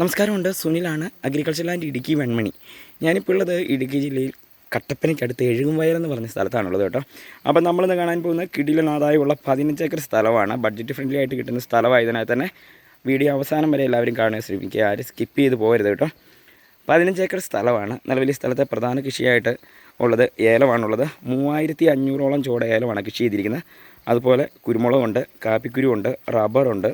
നമസ്കാരമുണ്ട്. സുനിലാണ് agriculture land Idukki Venmani. ഞാനിപ്പോൾ ഉള്ളത് ഇടുക്കി ജില്ലയിൽ കട്ടപ്പനയ്ക്കടുത്ത് എഴുകുംവയൽ എന്ന് പറഞ്ഞ സ്ഥലത്താണുള്ളത് കേട്ടോ. അപ്പോൾ നമ്മളിന്ന് കാണാൻ പോകുന്ന കിടിലനാഥായുള്ള പതിനഞ്ച് ഏക്കർ സ്ഥലമാണ്. ബഡ്ജറ്റ് ഫ്രണ്ട്ലി ആയിട്ട് കിട്ടുന്ന സ്ഥലമായതിനാൽ തന്നെ വീഡിയോ അവസാനം വരെ എല്ലാവരും കാണാൻ ശ്രമിക്കുക. ആരും സ്കിപ്പ് ചെയ്ത് പോകരുത് കേട്ടോ. പതിനഞ്ച് ഏക്കർ സ്ഥലമാണ്. നിലവിൽ സ്ഥലത്തെ പ്രധാന കൃഷിയായിട്ട് ഉള്ളത് ഏലമാണുള്ളത്. മൂവായിരത്തി അഞ്ഞൂറോളം ചുവട് ഏലമാണ് കൃഷി ചെയ്തിരിക്കുന്നത്. അതുപോലെ കുരുമുളകുണ്ട് കാപ്പിക്കുരുവുണ്ട് റബ്ബറുണ്ട്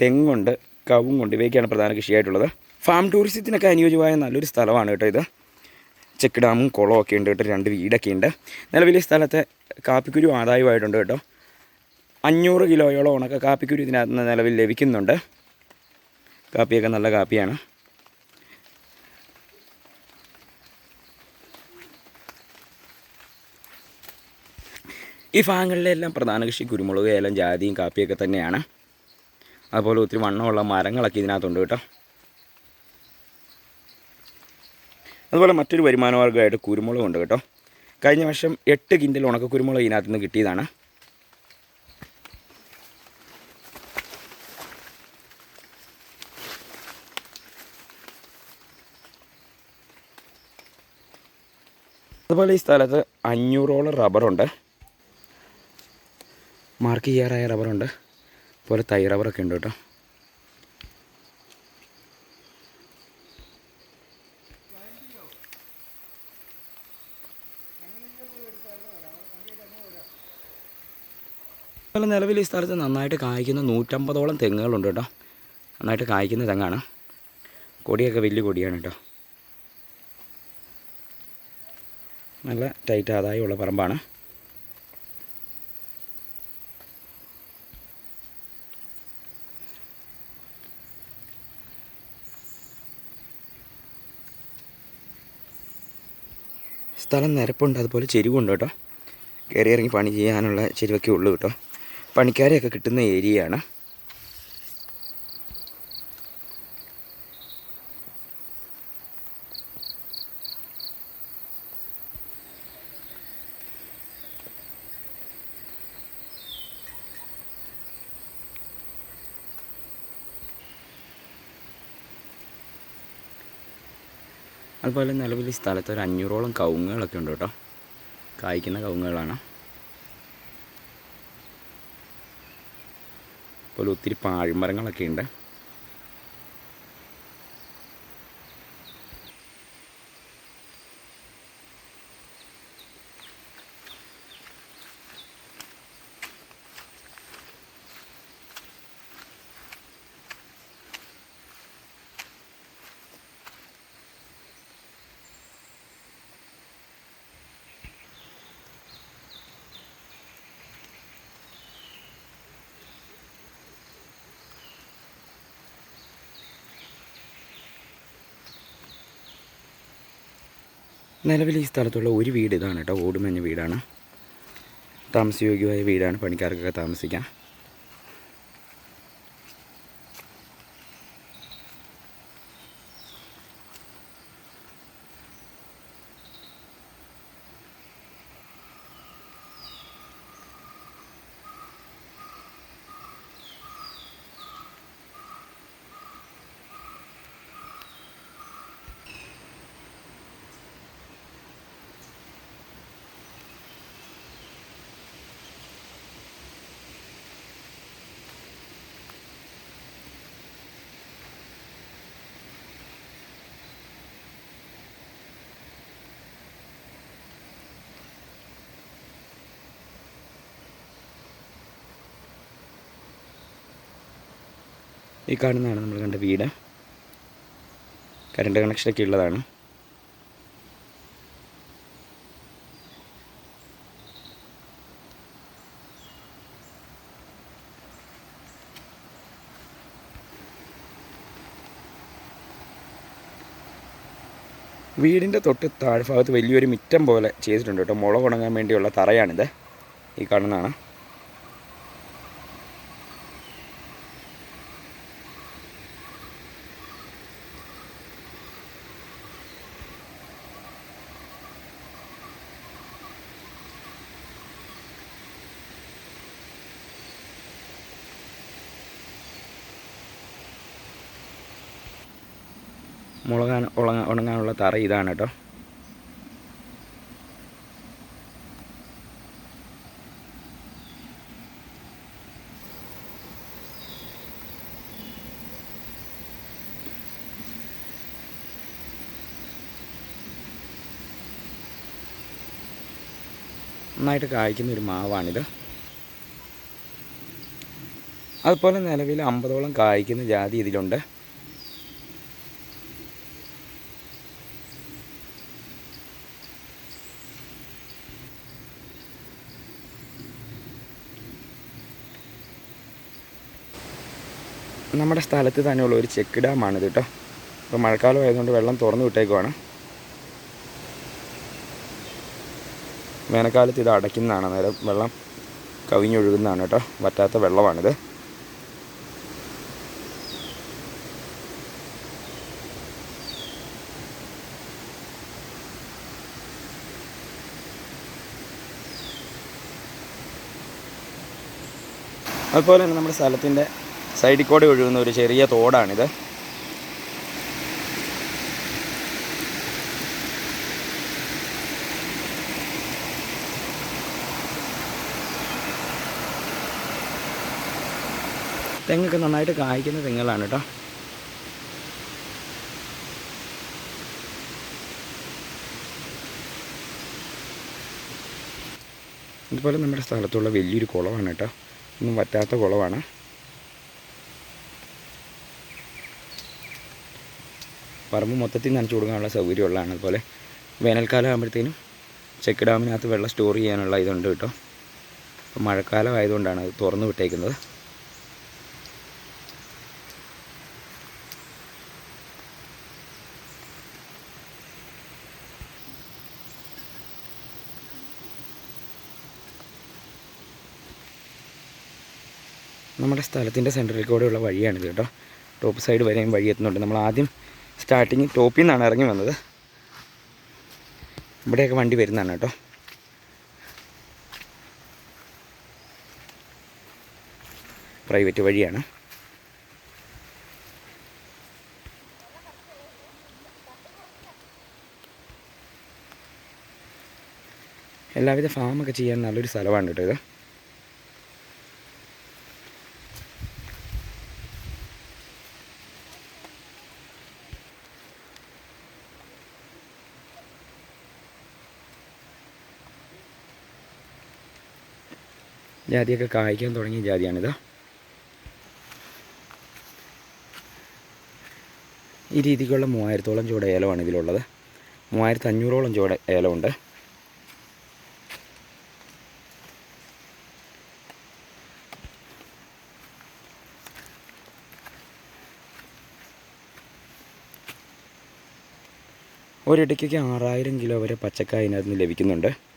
തെങ്ങുണ്ട് കവുങ്ങുണ്ട് ഇവയൊക്കെയാണ് പ്രധാന കൃഷിയായിട്ടുള്ളത്. ഫാം ടൂറിസത്തിനൊക്കെ അനുയോജ്യമായ നല്ലൊരു സ്ഥലമാണ് കേട്ടോ ഇത്. ചെക്ക് ഡാമും കുളവും ഒക്കെ ഉണ്ട് കേട്ടോ രണ്ട് വീടൊക്കെ ഉണ്ട്. നിലവിൽ ഈ സ്ഥലത്തെ കാപ്പിക്കുരു ആദായമായിട്ടുണ്ട് കേട്ടോ. അഞ്ഞൂറ് കിലോയോളം ഉണക്ക കാപ്പിക്കുരു ഇതിനകത്ത് നിന്ന് നിലവിൽ ലഭിക്കുന്നുണ്ട്. കാപ്പിയൊക്കെ നല്ല കാപ്പിയാണ്. ഈ ഭാഗങ്ങളിലെല്ലാം പ്രധാന കൃഷി കുരുമുളക് ഏലം ജാതിയും കാപ്പിയൊക്കെ തന്നെയാണ്. അതുപോലെ ഒത്തിരി വണ്ണമുള്ള മരങ്ങളൊക്കെ ഇതിനകത്തുണ്ട് കേട്ടോ. അതുപോലെ മറ്റൊരു വരുമാനമാർഗമായിട്ട് കുരുമുളകുണ്ട് കേട്ടോ. കഴിഞ്ഞ വർഷം എട്ട് കിൻഡൽ ഉണക്ക കുരുമുളക് ഇതിനകത്ത് നിന്ന് കിട്ടിയതാണ്. അതുപോലെ ഈ സ്ഥലത്ത് അഞ്ഞൂറോളം റബ്ബറുണ്ട്. മാർക്ക് ചെയ്യാറായ റബ്ബറുണ്ട്. അതുപോലെ തൈ റബ്ബറൊക്കെ ഉണ്ട് കേട്ടോ. അതുപോലെ നിലവിൽ ഈ സ്ഥലത്ത് നന്നായിട്ട് കായ്ക്കുന്ന നൂറ്റമ്പതോളം തെങ്ങുകളുണ്ട് കേട്ടോ. നന്നായിട്ട് കായ്ക്കുന്ന തെങ്ങാണ്. കൊടിയൊക്കെ വലിയ കൊടിയാണ് കേട്ടോ. നല്ല ടൈറ്റ് ആദായമുള്ള പറമ്പാണ്. സ്ഥലം നിരപ്പുണ്ട്. അതുപോലെ ചെരുവുണ്ട് കേട്ടോ. കയറി ഇറങ്ങി പണി ചെയ്യാനുള്ള ചെരുവൊക്കെ ഉള്ളൂ കേട്ടോ. പണിക്കാരെയൊക്കെ കിട്ടുന്ന ഏരിയയാണ്. അതുപോലെ നിലവിൽ ഈ സ്ഥലത്ത് ഒരു അഞ്ഞൂറോളം കവുങ്ങുകളൊക്കെ ഉണ്ട് കേട്ടോ. കായ്ക്കുന്ന കവുങ്ങുകളാണ്. അതുപോലെ ഒത്തിരി പാഴ്മരങ്ങളൊക്കെ ഉണ്ട്. നിലവിൽ ഈ സ്ഥലത്തുള്ള ഒരു വീട് ഇതാണ് കേട്ടോ. ഓടുമഞ്ഞ വീടാണ്. താമസയോഗ്യമായ വീടാണ്. പണിക്കാർക്കൊക്കെ താമസിക്കാം. ഈ കാണുന്നതാണ് നമ്മൾ കണ്ട വീട്. കറണ്ട് കണക്ഷനൊക്കെ ഉള്ളതാണ്. വീടിന്റെ തൊട്ട് താഴ്ഭാഗത്ത് വലിയൊരു മിറ്റം പോലെ ചെയ്തിട്ടുണ്ട് കേട്ടോ. മുളക് ഉണങ്ങാൻ വേണ്ടിയുള്ള തറയാണിത്. ഈ കാണുന്നതാണ്. മുളകാൻ ഉണങ്ങാൻ ഉണങ്ങാനുള്ള തറ ഇതാണ് കേട്ടോ. നന്നായിട്ട് കായ്ക്കുന്ന ഒരു മാവാണിത്. അതുപോലെ നിലവിൽ അമ്പതോളം കായ്ക്കുന്ന ജാതി ഇതിലുണ്ട്. നമ്മുടെ സ്ഥലത്ത് തന്നെയുള്ള ഒരു ചെക്ക് ഡാമാണിത് കേട്ടോ ഇപ്പോൾ മഴക്കാലം ആയതുകൊണ്ട് വെള്ളം തുറന്നു വിട്ടേക്കുവാണ്. വേനൽക്കാലത്ത് ഇത് അടയ്ക്കുന്നതാണ്. അന്നേരം വെള്ളം കവിഞ്ഞൊഴുകുന്നതാണ് കേട്ടോ വറ്റാത്ത വെള്ളമാണിത്. അതുപോലെ തന്നെ നമ്മുടെ സ്ഥലത്തിന്റെ സൈഡിൽ കൂടെ ഒഴുകുന്ന ഒരു ചെറിയ തോടാണിത്. തെങ്ങൊക്കെ നന്നായിട്ട് കായ്ക്കുന്ന തെങ്ങുകളാണ് കേട്ടോ ഇതുപോലെ നമ്മുടെ സ്ഥലത്തുള്ള വലിയൊരു കുളമാണ് കേട്ടോ ഒന്നും വറ്റാത്ത കുളമാണ് പറമ്പ് മൊത്തത്തിൽ നനച്ചു കൊടുക്കാനുള്ള സൗകര്യമുള്ളതാണ്. അതുപോലെ വേനൽക്കാലം ആകുമ്പോഴത്തേനും ചെക്ക് ഡാമിനകത്ത് വെള്ളം സ്റ്റോർ ചെയ്യാനുള്ള ഇതുണ്ട് കേട്ടോ. അപ്പോൾ മഴക്കാലം ആയതുകൊണ്ടാണ് അത് തുറന്നു വിട്ടേക്കുന്നത്. നമ്മുടെ സ്ഥലത്തിന്റെ സെന്ററിൽ കൂടെയുള്ള വഴിയാണിത് കേട്ടോ. ടോപ്പ് സൈഡ് വരെയും വഴി എത്തുന്നുണ്ട്. നമ്മൾ ആദ്യം സ്റ്റാർട്ടിങ് ടോപ്പിൽ നിന്നാണ് ഇറങ്ങി വന്നത്. ഇവിടെയൊക്കെ വണ്ടി വരുന്നതാണ് കേട്ടോ. പ്രൈവറ്റ് വഴിയാണ്. എല്ലാവിധ ഫാമൊക്കെ ചെയ്യാൻ നല്ലൊരു സ്ഥലമാണ് കേട്ടോ ഇത്. ജാതിയൊക്കെ കായ്ക്കാൻ തുടങ്ങിയ ജാതിയാണിത്. ഈ രീതിക്കുള്ള മൂവായിരത്തോളം ചൂട ഏലമാണ് ഇതിലുള്ളത്. മൂവായിരത്തി അഞ്ഞൂറോളം ചൂട ഏലമുണ്ട്. ഒരിടയ്ക്കൊക്കെ ആറായിരം കിലോ വരെ പച്ചക്കായ ഇതിനകത്ത് നിന്ന് ലഭിക്കുന്നുണ്ട്.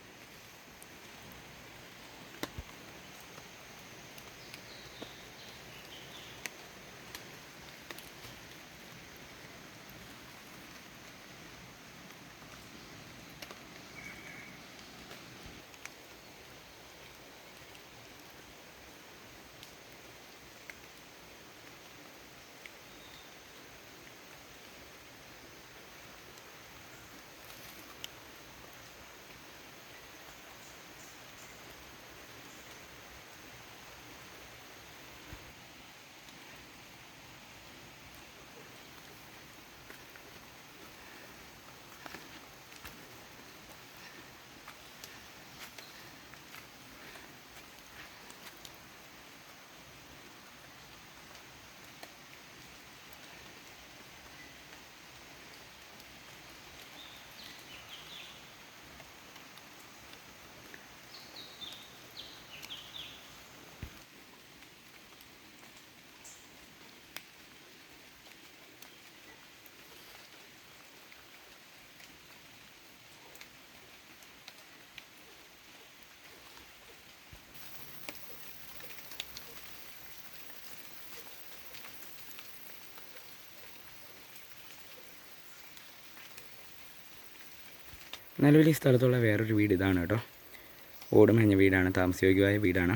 നിലവിൽ ഈ സ്ഥലത്തുള്ള വേറൊരു വീട് ഇതാണ് കേട്ടോ. ഓടുമഞ്ഞ മേഞ്ഞ വീടാണ് താമസയോഗ്യമായ വീടാണ്.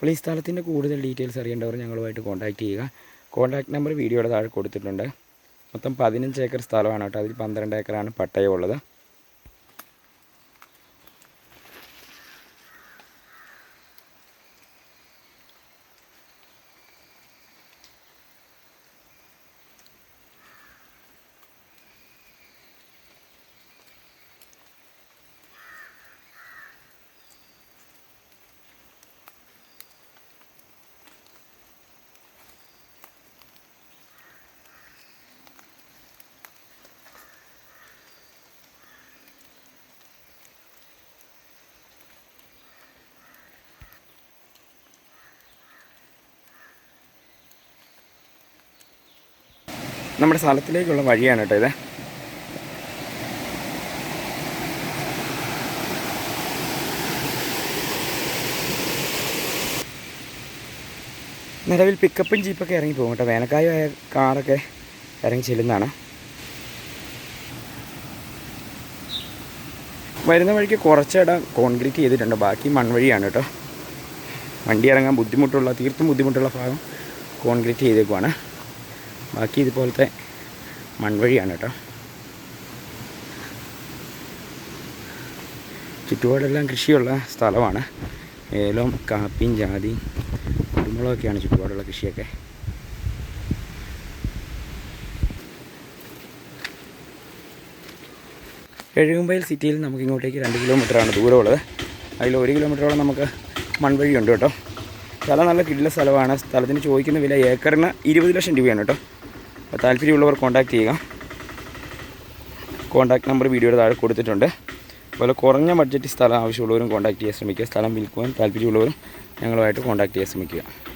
അപ്പോൾ ഈ സ്ഥലത്തിന്റെ കൂടുതൽ ഡീറ്റെയിൽസ് അറിയേണ്ടവർ ഞങ്ങളുമായിട്ട് കോൺടാക്റ്റ് ചെയ്യുക. കോൺടാക്ട് നമ്പർ വീഡിയോയുടെ താഴെ കൊടുത്തിട്ടുണ്ട്. മൊത്തം പതിനഞ്ച് ഏക്കർ സ്ഥലമാണ് കേട്ടോ. അതിൽ പന്ത്രണ്ട് ഏക്കറാണ് പട്ടയം നമ്മുടെ സ്ഥലത്തിലേക്കുള്ള വഴിയാണ് കേട്ടോ ഇത്. നിലവിൽ പിക്കപ്പും ജീപ്പൊക്കെ ഇറങ്ങി പോകും കേട്ടോ. വേനൽക്കാലമായ കാറൊക്കെ ഇറങ്ങി ചെല്ലുന്നതാണ്. വരുന്ന വഴിക്ക് കുറച്ചിടം കോൺക്രീറ്റ് ചെയ്തിട്ടുണ്ട്. ബാക്കി മൺവഴിയാണ് കേട്ടോ. വണ്ടി ഇറങ്ങാൻ ബുദ്ധിമുട്ടുള്ള തീർത്തും ബുദ്ധിമുട്ടുള്ള ഭാഗം കോൺക്രീറ്റ് ചെയ്തേക്കുവാണ്. ബാക്കി ഇതുപോലത്തെ മൺവഴിയാണ് കേട്ടോ. ചുറ്റുപാടെല്ലാം കൃഷിയുള്ള സ്ഥലമാണ്. ഏലം കാപ്പിയും ജാതി കുരുമുളകൊക്കെയാണ് ചുറ്റുപാടുള്ള കൃഷിയൊക്കെ. എഴുകുമ്പയിൽ സിറ്റിയിൽ നമുക്ക് ഇങ്ങോട്ടേക്ക് രണ്ട് കിലോമീറ്ററാണ് ദൂരമുള്ളത്. അതിൽ ഒരു കിലോമീറ്ററോളം നമുക്ക് മൺവഴിയുണ്ട് കേട്ടോ. സ്ഥലം നല്ല കിടില സ്ഥലമാണ്. സ്ഥലത്തിന് ചോദിക്കുന്ന വില ഏക്കറിന് ഇരുപത് ലക്ഷം രൂപയാണ് കേട്ടോ. താല്പര്യമുള്ളവർ കോൺടാക്ട് ചെയ്യുക. കോൺടാക്ട് നമ്പർ വീഡിയോയുടെ താഴെ കൊടുത്തിട്ടുണ്ട്. അതുപോലെ കുറഞ്ഞ ബഡ്ജറ്റ് സ്ഥലം ആവശ്യമുള്ളവരും കോൺടാക്ട് ചെയ്യാൻ ശ്രമിക്കുക. സ്ഥലം വിൽക്കുവാൻ താല്പര്യമുള്ളവരും ഞങ്ങളുമായിട്ട് കോൺടാക്ട് ചെയ്യാൻ ശ്രമിക്കുക.